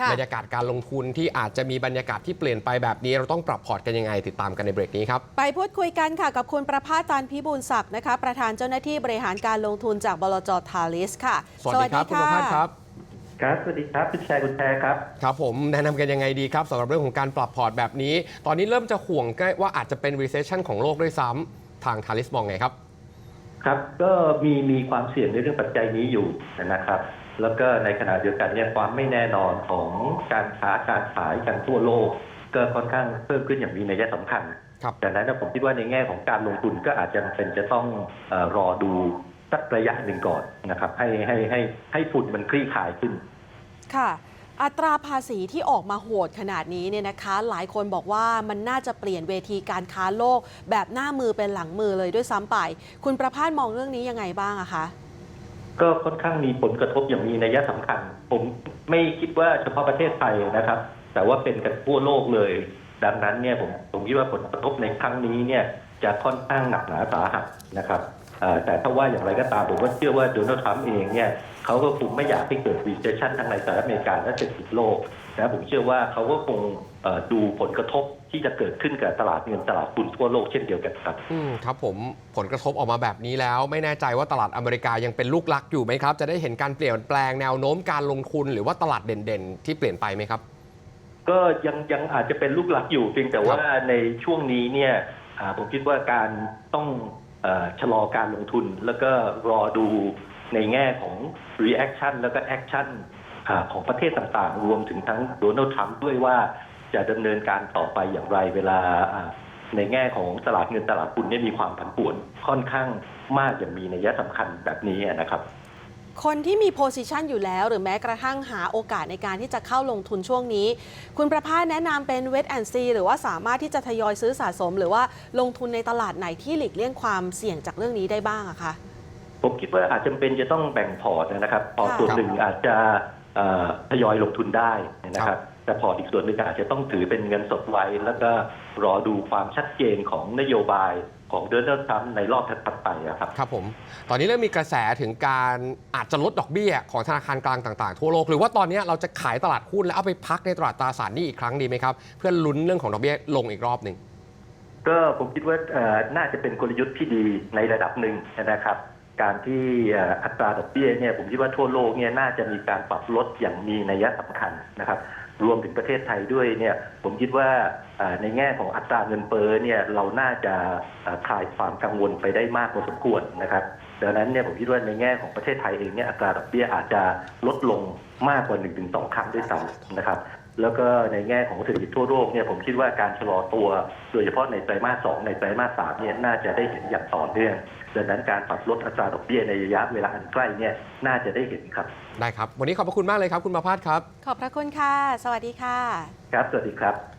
ค่ะบรรยากาศการลงทุนที่อาจจะมีบรรยากาศที่เปลี่ยนไปแบบนี้ เราต้องปรับพอร์ตกันยังไงติดตามกันในเบรกนี้ครับ ไปพูดคุยกันค่ะกับคุณประภาสจันทร์พิบูลศักดิ์นะคะ ประธานเจ้าหน้าที่บริหารการลงทุนจากบลจทาลิสค่ะ สวัสดีครับคุณประภาสครับครับสวัสดีครับคุณชายคุณแพรครับครับผมแนะนำกันยังไงดีครับสำหรับเรื่องของการปรับพอร์ตแบบนี้ ตอนนี้เริ่มจะห่วงใกล้ว่าอาจจะเป็น recession ของโลกด้วยซ้ำทางทาริสมองไงครับ ครับก็มีมีความเสี่ยงในเรื่องปัจจัยนี้อยู่นะครับ แล้วก็ในขณะเดียวกันเนี่ยความไม่แน่นอนของการค้าการขายกันทั่วโลก ก็ค่อนข้างเพิ่มขึ้นอย่างมีนัยสำคัญครับดังนั้นผมคิดว่าในแง่ของการลงทุนก็อาจจะเป็นจะต้องเออรอดูสักระยะหนึ่งก่อนนะครับ ให้ให้ให้ให้ฝุ่นมันคลี่คลายขึ้นค่ะ อัตราภาษีที่ออกมาโหดขนาดนี้เนี่ยนะคะ หลายคนบอกว่ามันน่าจะเปลี่ยนเวทีการค้าโลก แบบหน้ามือเป็นหลังมือเลยด้วยซ้ำไป คุณประพาสมองเรื่องนี้ยังไงบ้างอะคะ ก็ค่อนข้างมีผลกระทบอย่างมีนัยสำคัญ ผมไม่คิดว่าเฉพาะประเทศไทยนะครับ แต่ว่าเป็นกันทั่วโลกเลย ดังนั้นเนี่ยผมผมคิดว่าผลกระทบในครั้งนี้เนี่ยจะค่อนข้างหนักหนาสาหัสนะครับ แต่ถ้าว่าอย่างไรก็ตามผมว่าเชื่อว่าโดนัลด์ทรัมป์เองเนี่ยเขาก็คงไม่อยากให้เกิด recession ทั้งในสหรัฐอเมริกาและเศรษฐกิจโลกนะผมเชื่อว่าเขาก็คงเอ่อดูผลกระทบที่จะเกิดขึ้นกับตลาดเงินตลาดทุนทั่วโลกเช่นเดียวกันครับอืมครับผมผลกระทบออกมาแบบนี้แล้ว ไม่แน่ใจว่าตลาดอเมริกายังเป็นลูกลักอยู่ไหมครับ จะได้เห็นการเปลี่ยนแปลงแนวโน้มการลงทุนหรือว่าตลาดเด่นๆ ที่เปลี่ยนไปไหมครับ ก็ยังยังอาจจะเป็นลูกหลักอยู่เพียงแต่ว่าในช่วงนี้เนี่ยอ่าผมคิดว่าการต้องเออ ชะลอการลงทุน แล้วก็รอดูในแง่ของ reaction แล้วก็ action อของประเทศต่างๆ รวมถึงทั้งโดนัลด์ทรัมป์ด้วยว่าจะดำเนินการต่อไปอย่างไรเวลาในแง่ของตลาดเงินตลาดทุนเนี่ยมีความผันผวนค่อนข้างมากอย่างมีนัยสำคัญแบบนี้นะครับ คนที่มีโพซิชันอยู่แล้ว หรือแม้กระทั่งหาโอกาสในการที่จะเข้าลงทุนช่วงนี้ คุณประภาสแนะนำเป็นเวทแอนซีหรือว่าสามารถที่จะทยอยซื้อสะสม หรือว่าลงทุนในตลาดไหนที่หลีกเลี่ยงความเสี่ยงจากเรื่องนี้ได้บ้างอะคะผมคิดว่าอาจจะเป็นจะต้องแบ่งพอร์ตนะครับพอร์ตค่ะส่วนหนึ่งอาจจะเอ่อทยอยลงทุนได้นะครับแต่พอร์ตอีกส่วนหนึ่งอาจจะต้องถือเป็นเงินสดไว้ แล้วก็รอดูความชัดเจนของนโยบาย ของโดนัลด์ทรัมป์ในรอบถัดๆไปอะครับ ครับผม ตอนนี้เริ่มมีกระแสถึงการอาจจะลดดอกเบี้ยของธนาคารกลางต่างๆ ทั่วโลก หรือว่าตอนนี้เราจะขายตลาดหุ้นแล้วเอาไปพักในตลาดตราสารหนี้อีกครั้งดีไหมครับ เพื่อลุ้นเรื่องของดอกเบี้ยลงอีกรอบหนึ่งก็ผมคิดว่าเอ่อน่าจะเป็นกลยุทธ์ที่ดีในระดับหนึ่งนะครับ การที่เอ่ออัตราดอกเบี้ยเนี่ยผมคิดว่าทั่วโลกเนี่ยน่าจะมีการปรับลดอย่างมีนัยสำคัญนะครับ รวมถึงประเทศไทยด้วยเนี่ยผมคิดว่าในแง่ของอัตราเงินเฟ้อเนี่ยเราน่าจะคลายความกังวลไปได้มากพอสมควรนะครับดังนั้นเนี่ยผมคิดว่าในแง่ของประเทศไทยเองเนี่ยอัตราดอกเบี้ยอาจจะลดลงมากกว่า1-2ครั้งด้วยซ้ำนะครับ แล้วก็ในแง่ของเศรษฐกิจทั่วโลกเนี่ยผมคิดว่าการชะลอตัวโดยเฉพาะในไตรมาสสองในไตรมาสสามเนี่ยน่าจะได้เห็นอย่างต่อเนื่องดังนั้นการปรับลดอัตราดอกเบี้ยในระยะเวลาอันใกล้เนี่ยน่าจะได้เห็นครับ ได้ครับ วันนี้ขอบพระคุณมากเลยครับคุณประภาสครับ ขอบพระคุณค่ะ สวัสดีค่ะ ครับ สวัสดีครับ